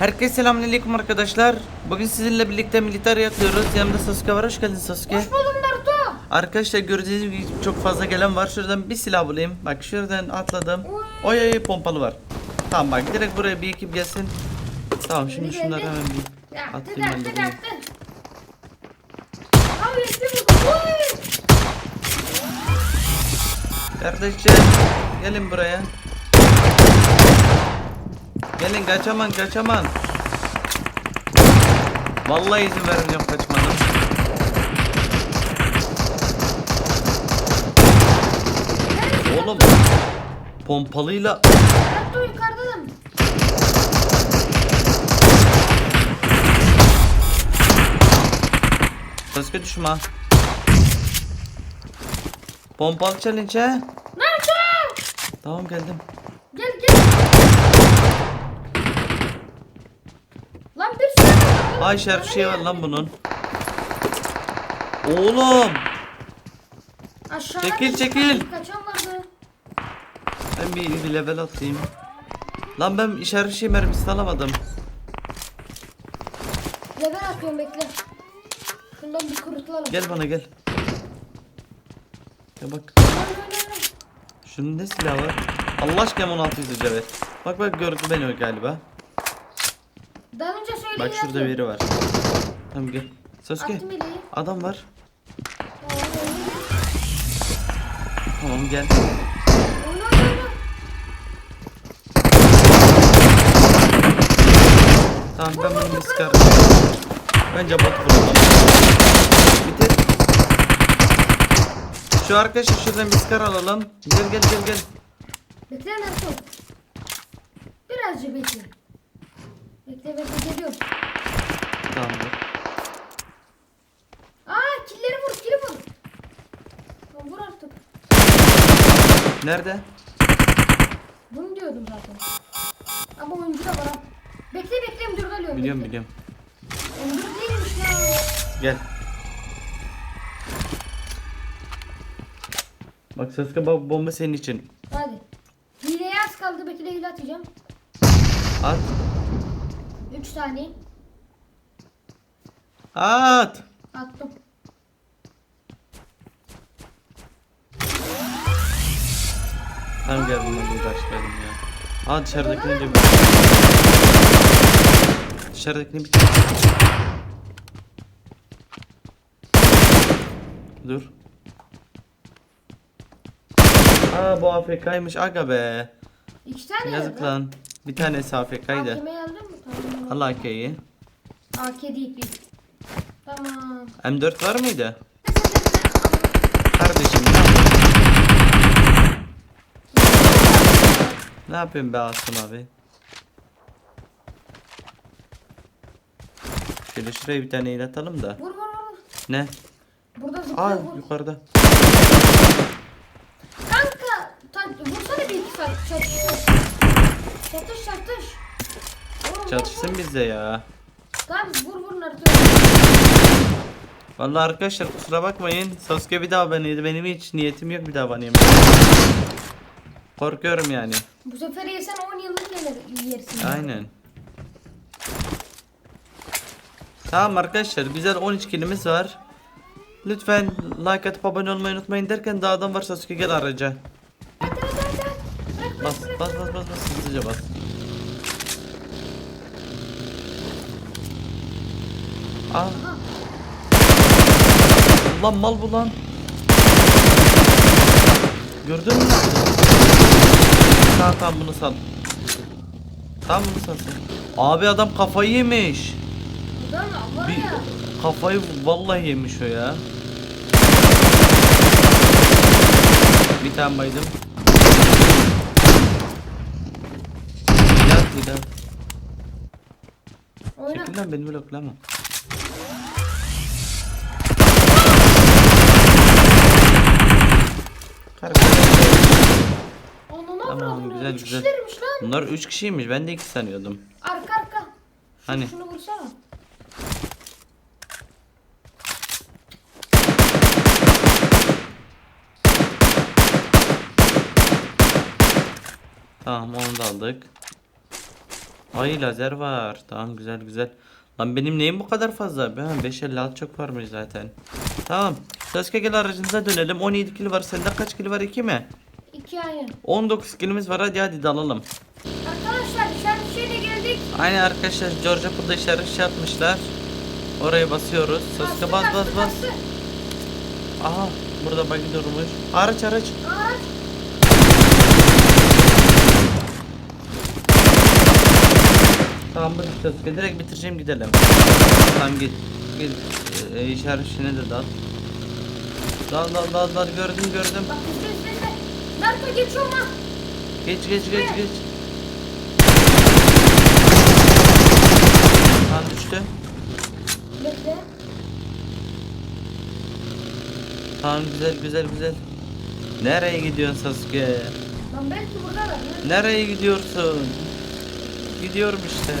Herkese selamünaleyküm arkadaşlar. Bugün sizinle birlikte militer yapıyoruz. Yanımda Sasuke var. Hoş geldin Sasuke. Hoş buldum Naruto. Arkadaşlar gördüğünüz gibi çok fazla gelen var. Şuradan bir silah bulayım. Bak şuradan atladım. Oy. Oy pompalı var. Tamam bak direkt buraya bir ekip gelsin. Tamam şimdi şunları hemen bir atayım ben de. yaktı bunu. yaktı. Abi yetti bu. Oy. Kardeşler gelin buraya. Gelin kaçaman kaçaman. Vallahi izin vermeyeceğim kaçmanın. Oğlum pompalıyla Naruto yukarıdadım. Sasuke düşme ha. Pompalı challenge he. Naruto. Tamam geldim. Gel gel. Lan bir sürü var. Ay şerif şey var lan bunun. Oğlum Aşağıda Çekil, çekil. ben bir, bir level atayım. Lan ben işaret şey mermisi alamadım. Level atıyorum bekle. Şundan bir kurutulalım. Gel bana gel. Ya bak. Şunun ne silahı var? Allah aşkına 16 evet. Bak bak gördü beni o galiba. Bak şurada biri var. Tamam gel. Sasuke. Attım ileyi. Adam var. Tamam, gel. Oyna, oyna. Tamam ben bunu bir sıkarım. Bence bot vuralım. Bitir. Şu arkadaşı şuradan bir sıkar alalım. Gel gel gel gel. Bekle Naruto. Birazcık bekle. Bekle bekle geliyorum. Tamam dur. Aa killeri vur kili vur. Lan vur artık. Nerede? Bunu diyordum zaten. Ama oyuncu da var ha. Bekle bekle müdür alıyorum. Biliyorum bekle. biliyorum. Müdür değilmiş lan. Gel. Bak Sasuke bak bomba senin için. Hadi. Hileye az kaldı bekle hile atacağım. At. 3 saniye. At. Attım. Tamam gel bununla bir başlayalım ya. Aa dışarıdakini de bir... Dışarıdakini bir... Dur. Aa bu AFK'ymış aga be. 2 tane Yazık lan. Bir tanesi AFK'ydı. AKM yazdın mı? Tamam. Allah AK'yi. AK değil bir. Tamam. M4 var mıydı? Kardeşim ne yapıyorsun? Ne yapayım be Asım abi? Şöyle şuraya bir tane il atalım da. Vur vur vur. Ne? Burada Aa zıplıyor vur. yukarıda. Kanka vursana bir iki saat çatış. Çatış çatış. Vur, Çatışsın bizde ya. Tamam vur vur Naruto. Vallahi arkadaşlar kusura bakmayın. Sasuke bir daha bana Benim hiç niyetim yok bir daha bana Korkuyorum yani. Bu sefer yesen 10 yıllık gelir yersin. Aynen. Tamam arkadaşlar güzel 13 kilimiz var. Lütfen like atıp abone olmayı unutmayın derken daha adam var Sasuke gel araca. Bas bas bas bas bas hızlıca bas. Aa. Lan mal bu lan. Gördün mü? Tamam tamam bunu sal. Tamam bunu sal sen. Abi adam kafayı yemiş. Bir kafayı vallahi yemiş o ya. Bir tane baydım. Oyna. Çekil lan beni bloklama. Kardeşim. Onu Tamam, güzel, güzel. kişilermiş lan. Bunlar 3 kişiymiş. Ben de 2 sanıyordum. Arka arka. Şu- Hani? Şunu vursana. Tamam onu da aldık. Ay lazer var. Tamam güzel güzel. Lan benim neyim bu kadar fazla? Ben 556 çok varmış zaten. Tamam. Sasuke gel aracınıza dönelim. 17 kill var. Sende kaç kill var? 2 mi? İki ayın. 19 killimiz var. Hadi hadi dalalım. Arkadaşlar işaret şeyle geldik. Aynen arkadaşlar George Apple'da işaret şey atmışlar. Oraya basıyoruz. Sasuke bas bas bas. Aha burada buggy durmuş. Araç araç. Araç. Tamam bırak Sasuke direkt bitireceğim gidelim. Tamam git. Git. Ee, işaret de dal. Dal dal dal dal gördüm gördüm. Bak bizde bizde. Narko geçiyor mu? Geç geç geç geç. Tamam düştü. Bekle. Tamam güzel güzel güzel. Nereye gidiyorsun Sasuke? Lan belki burada. Nereye gidiyorsun? Gidiyorum işte.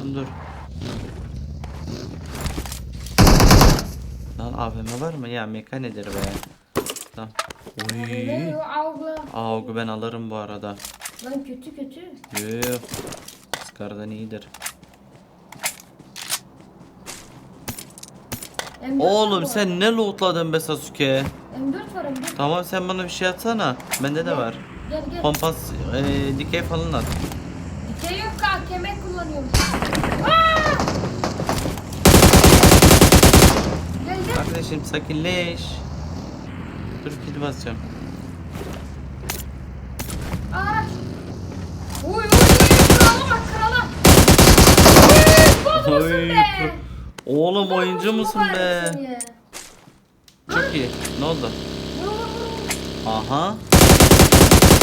Lan dur. Lan AVM var mı? Ya mekanedir be. Tamam. Oy. Avgu ben alırım bu arada. Lan kötü kötü. Yoo. Skardan iyidir. M4 var Oğlum sen ne lootladın be Sasuke? M4 var M4. Tamam sen bana bir şey atsana. Bende de var. Gel gel. Kompas, e, dikey falan at. Dikey yok AKM kullanıyorum. Aa! Gel gel. Kardeşim sakinleş. Dur kill basacağım. Uy uy uy krala bak krala. Oy, be? Oğlum Boz oyuncu musun be? Çok iyi. Ne oldu? Vur vur vur. Aha.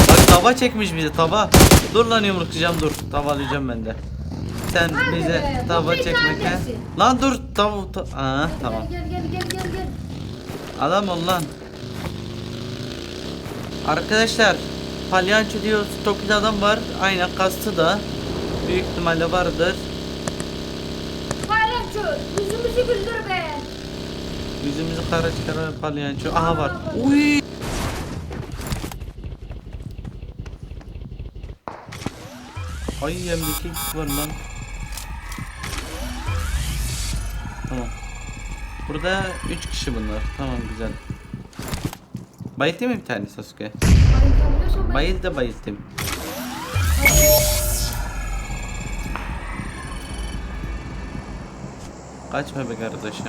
Bak tava çekmiş bizi tava. Dur lan yumruklayacağım dur. Tavalayacağım ben de. Sen bize tava bu bir çekmek he? tanesi. Lan dur tav ta Aa, tamam. Gel gel gel gel gel. Adam ol lan. Arkadaşlar palyanço diyor Toki'de adam var. Aynen kastı da. Büyük ihtimalle vardır. Paylaşıyor. Yüzümüzü güldür be. Yüzümüzü kara çıkaran palyanço. Aha var. Uy. Ay yemdeki var lan. Tamam. Burada 3 kişi bunlar. Tamam güzel. Bayılttı mı bir tane Sasuke? Bayıldı bayılttım. Kaçma be kardeşim.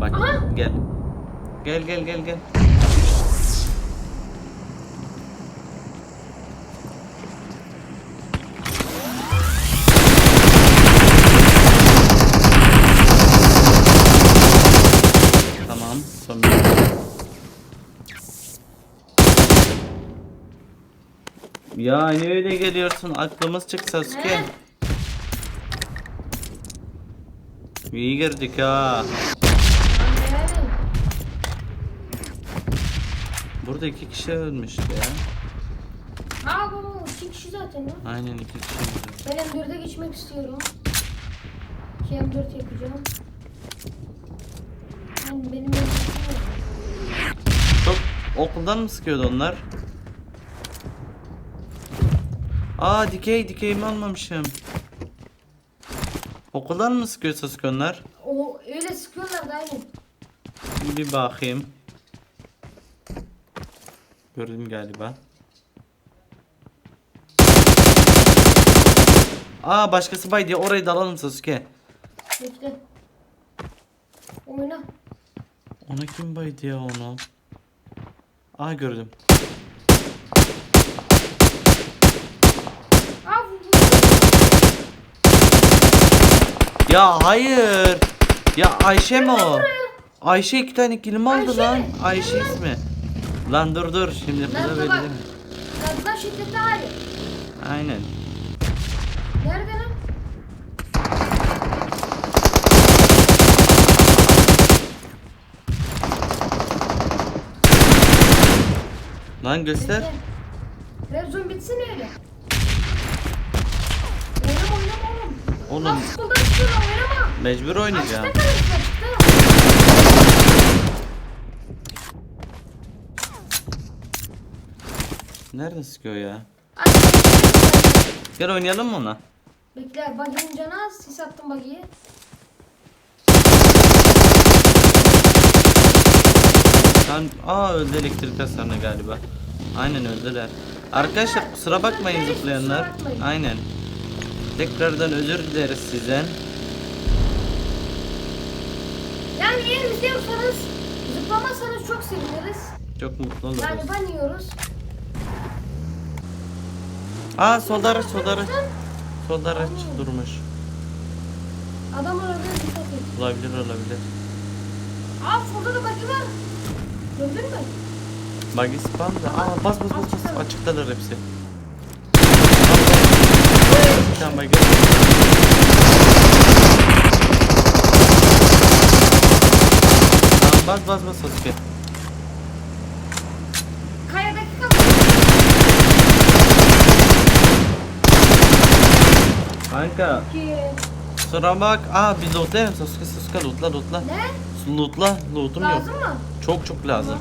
Bak Aha. gel. Gel gel gel gel. Tamam. Son bir. Ya ne öyle geliyorsun? Aklımız çık Sasuke. İyi girdik ha. Burada iki kişi ölmüştü ya. Ha bu iki kişi zaten lan. Aynen iki kişi. Ben M4'e geçmek istiyorum. İki M4 yapacağım. Ben benim M4'üm yok. Çok okuldan mı sıkıyordu onlar? Aa dikey dikeyimi almamışım. Okuldan mı sıkıyor onlar? O öyle sıkıyorlar da aynen. Bir bakayım. Gördüm galiba. Aa başkası bay diye orayı da alalım Sasuke. Bekle. Oyna. Ona kim baydı ya onu? Aa gördüm. Aa bu Ya hayır. Ya Ayşe mi o? Ayşe iki tane kilim aldı Ayşe lan. Ayşe ismi. Lan dur dur şimdi kıza böyle mi? Gazdan şiddeti hayır. Aynen. Nerede lan? Lan göster. Zone bitsin öyle. Oynama oynama oğlum. Oğlum. Lan futboldan çıkıyorum oynama. Mecbur oynayacağım. Nerede sıkıyor ya? Gel oynayalım mı ona? Bekle baginin canı az. Sis attım bagiye. Sen aa öldü elektrik hasarına galiba. Aynen öldüler. Arkadaşlar kusura bakmayın zıplayanlar. Aynen. Tekrardan özür dileriz sizden. Yani eğer izliyorsanız zıplamazsanız çok seviniriz. Çok mutlu oluruz. Yani ban yiyoruz. Aa solda araç solda araç. Solda araç durmuş. Adam olabilir dikkat et. Olabilir olabilir. Aa solda da bagi var. Gördün mü? Buggy spam da. Aa bas bas bas bas. Açıktalar hepsi. Tamam buggy. Bas bas bas Sasuke. Kayadaki kaldı. Kanka kusura bak. Aa biz lootlayalım Sasuke Sasuke lootla lootla. Ne? Lootla lootum yok. Lazım mı? Çok çok lazım.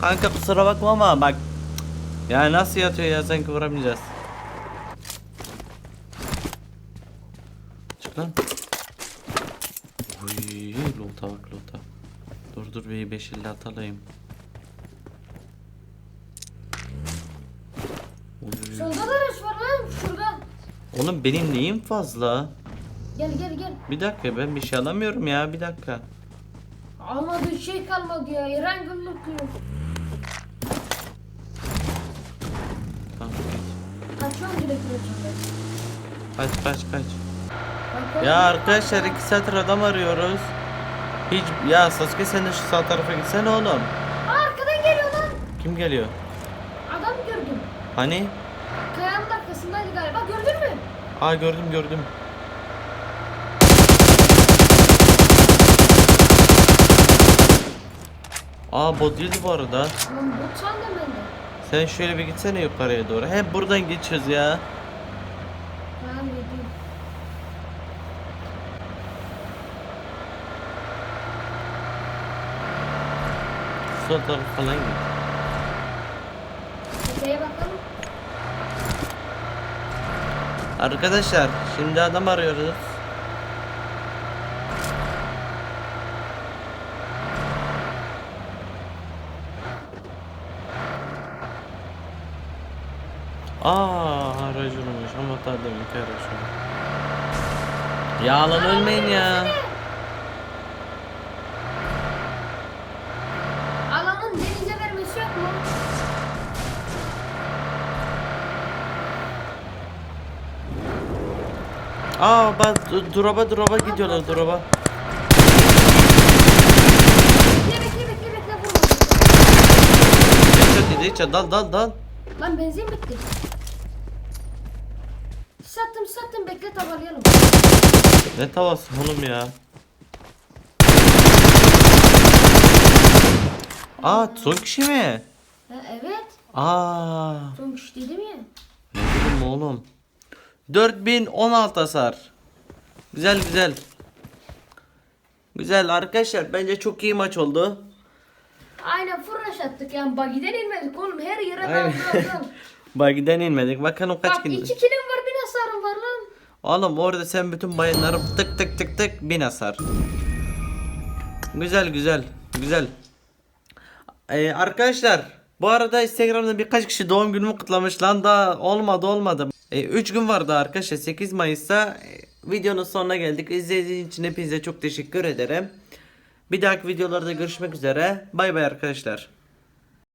Kanka kusura bakma ama bak. Ya nasıl yatıyor ya sanki vuramayacağız. Çık lan. Uy, loot'a bak loot'a. Dur dur bir 5 50 alayım. Uy. Solda da araç var lan şurada. Oğlum benim neyim fazla? Gel gel gel. Bir dakika ben bir şey alamıyorum ya bir dakika. Almadığı şey kalmadı ya. Tamam. Kaçıyorum direkt üretimde. Kaç kaç kaç. Ya arkadaşlar iki saattir adam arıyoruz. Hiç ya Sasuke sen de şu sağ tarafa gitsene oğlum. Aa, arkadan geliyor lan. Kim geliyor? Adam gördüm. Hani? Kayanın arkasındaydı galiba. Gördün mü? Aa gördüm gördüm. Aa bot değildi bu arada. Lan bot sandım ben de. Sen şöyle bir gitsene yukarıya doğru. Hep buradan geçiyoruz ya. Ben dedim. Sol taraf falan git. Tepeye bakalım. Arkadaşlar şimdi adam arıyoruz. Aa aracı olmuş ama daha deminki araç olmuş. Ya lan ölmeyin ya. Aa bak du- duraba duraba gidiyorlar duraba. Bekle bekle bekle bekle vurma. Dal dal dal. Lan benzin bitti. Sattım sattım bekle tavalayalım. Ne tavası oğlum ya. Aa son kişi mi? Ha, evet. Aa Son kuş dedim ya. ne dedim oğlum? 4016 hasar. Güzel güzel. Güzel arkadaşlar bence çok iyi maç oldu. Aynen fırlaş attık yani bagiden inmedik oğlum her yere Aynen. Bagiden inmedik. Bakalım kaç Bak kill. iki kilim var bir hasarım var lan. Oğlum orada sen bütün bayınları tık tık tık tık bin hasar. Güzel güzel güzel. Ee, arkadaşlar bu arada Instagram'da birkaç kişi doğum günümü kutlamış lan da olmadı olmadı. 3 gün vardı arkadaşlar 8 Mayıs'ta e, videonun sonuna geldik. İzlediğiniz için hepinize çok teşekkür ederim. Bir dahaki videolarda görüşmek üzere. Bay bay arkadaşlar.